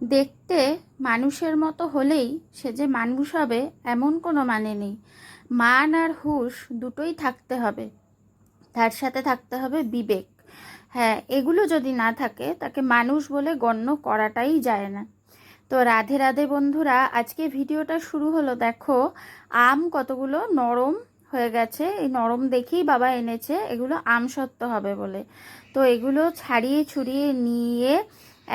দেখতে মানুষের মতো হলেই সে যে মানুষ হবে এমন কোনো মানে নেই। মান আর হুশ দুটোই থাকতে হবে। তার সাথে থাকতে হবে বিবেক। হ্যাঁ এগুলো যদি না থাকে তাকে মানুষ বলে গণ্য করাটাই যায় না। তো রাধে রাধে বন্ধুরা, আজকে ভিডিওটা শুরু হলো, দেখো, আম কতগুলো নরম হয়ে গেছে। এই নরম দেখেই বাবা এনেছে, এগুলো আম সত্ত্ব হবে বলে। তো এগুলো ছাড়িয়ে, ছুড়িয়ে নিয়ে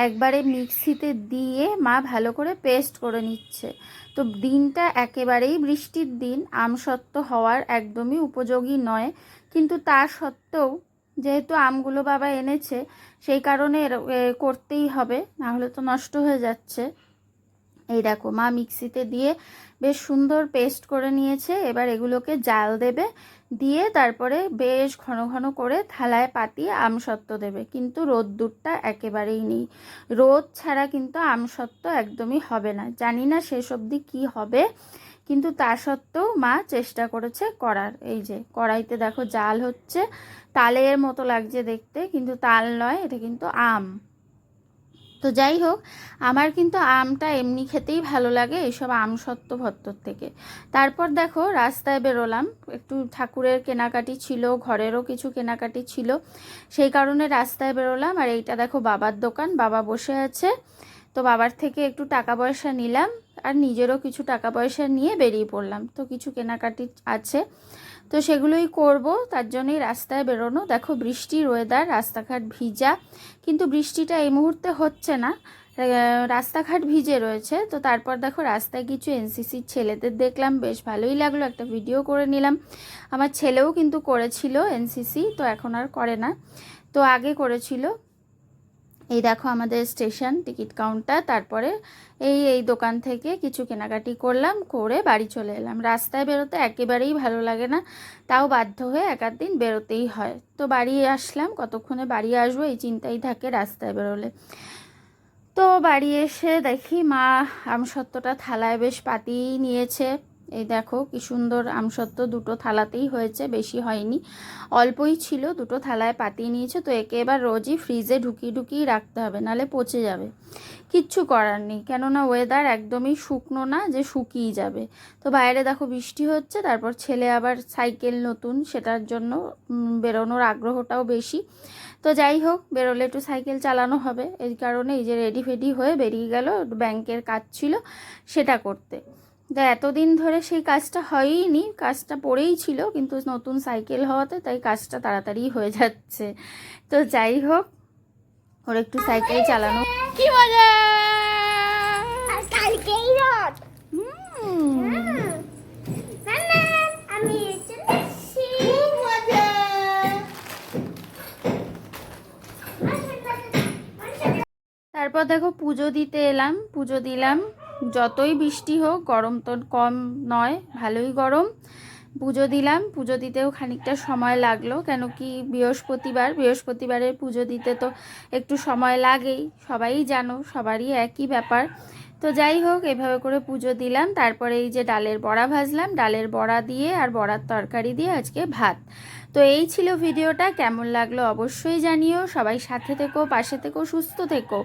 একবারে মিক্সিতে দিয়ে মা ভালো করে পেস্ট করে নিচ্ছে। তো দিনটা একেবারেই বৃষ্টির দিন, আমসত্ত্ব হওয়ার একদমই উপযোগী নয়। কিন্তু তা সত্ত্বেও যেহেতু আমগুলো বাবা এনেছে, সেই কারণে করতেই হবে, নাহলে তো নষ্ট হয়ে যাচ্ছে। এই দেখো, মা মিক্সিতে দিয়ে বেশ সুন্দর পেস্ট করে নিয়েছে। এবার এগুলোকে জাল দেবে, দিয়ে তারপরে বেশ ঘন ঘন করে থালায় পাতিয়ে আমসত্ত্ব দেবে। কিন্তু রোদ্দুরটা একেবারেই নেই। রোদ ছাড়া কিন্তু আমসত্ত্ব একদমই হবে না। জানি না শেষ অবধি কী হবে, কিন্তু তা সত্ত্বেও মা চেষ্টা করেছে করার। এই যে, কড়াইতে দেখো জাল হচ্ছে। তালের মতো লাগছে দেখতে, কিন্তু তাল নয়, এটা কিন্তু আম। তো যাই হোক, আমার কিন্তু আমটা এমনি খেতেই ভালো লাগে এইসব আম সত্ত্ব ভত্তর থেকে। তারপর দেখো রাস্তায় বেরোলাম, একটু ঠাকুরের কেনাকাটি ছিল, ঘরেরও কিছু কেনাকাটি ছিল, সেই কারণে রাস্তায় বেরোলাম। আর এইটা দেখো বাবার দোকান, বাবা বসে আছে, তো বাবার থেকে একটু টাকা পয়সা নিলাম, আর নিজেরও কিছু টাকা পয়সা নিয়ে বেরিয়ে পড়লাম। তো কিছু কেনাকাটি আছে তো সেগুলোই করব, তার জন্যই রাস্তায় বেরোনো। দেখো বৃষ্টির ওয়েদার রাস্তাঘাট ভিজা, কিন্তু বৃষ্টিটা এই মুহূর্তে হচ্ছে না। রাস্তাঘাট ভিজে রয়েছে, তো তারপর দেখো রাস্তায় কিছু এনসিসির ছেলেদের দেখলাম, বেশ ভালোই লাগল, একটা ভিডিও করে নিলাম। আমার ছেলেও কিন্তু করেছিল এনসিসি তো এখন আর করে না। তো আগে করেছিল। এই দেখো আমাদের স্টেশন, টিকিট কাউন্টার, তারপরে এই এই দোকান থেকে কিছু কেনাকাটি করলাম, করে বাড়ি চলে এলাম। রাস্তায় বেরোতে একেবারেই ভালো লাগে না, তাও বাধ্য হয়ে এক দিন বেরোতেই হয়। তো বাড়ি আসলাম, কতক্ষণে বাড়ি আসব এই চিন্তাই থাকে রাস্তায় বেরোলে। তো বাড়ি এসে দেখি মা আমসত্ত্বটা থালায় বেশ পাতিয়েই নিয়েছে। এই দেখো কি সুন্দর আমসত্ত্ব দুটো থালাতেই হয়েছে, বেশি হয়নি। অল্পই ছিল, দুটো থালায় পাতিয়ে নিয়েছে, তো একে এবার রোজই ফ্রিজে ঢুকিয়ে ঢুকিয়ে রাখতে হবে, নালে পচে যাবে। কিচ্ছু করার নেই, কেননা ওয়েদার একদমই শুকনো না যে শুকিয়ে যাবে। তো বাইরে দেখো বৃষ্টি হচ্ছে, তারপর ছেলে আবার সাইকেল নতুন, সেটার জন্য বেরোনোর আগ্রহটাও বেশি। তো যাই হোক, বেরোলে একটু সাইকেল চালানো হবে, এই কারণে এই যে রেডি ফেডি হয়ে বেরিয়ে গেল, ব্যাংকের কাজ ছিল সেটা করতে। তো এতদিন ধরে সেই কাজটা হয়ইনি কাজটা পড়েই ছিল কিন্তু নতুন সাইকেল হওয়াতে তাই কাজটা তাড়াতাড়ি হয়ে যাচ্ছে। তো যাই হোক ওর একটু সাইকেল চালানো। কি মজা! তারপর দেখো পুজো দিতে এলাম পুজো দিলাম। যতই বৃষ্টি হোক, গরম তো কম নয়, ভালোই গরম। পুজো দিলাম, পুজো দিতেও খানিকটা সময় লাগল কেন কি বৃহস্পতিবার, বৃহস্পতিবারের পুজো দিতে তো একটু সময় লাগেই, সবাই জানো, সবারই একই ব্যাপার। তো যাই হোক, এভাবে করে পুজো দিলাম, তারপরে এই যে ডালের বড়া ভাজলাম, ডালের বড়া দিয়ে আর বড়ার তরকারি দিয়ে আজকে ভাত। তো এই ছিল ভিডিওটা, কেমন লাগল অবশ্যই জানিও, সবাই সাথে থেকো, পাশে থেকো, সুস্থ থেকো।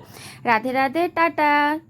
রাধে রাধে, টাটা!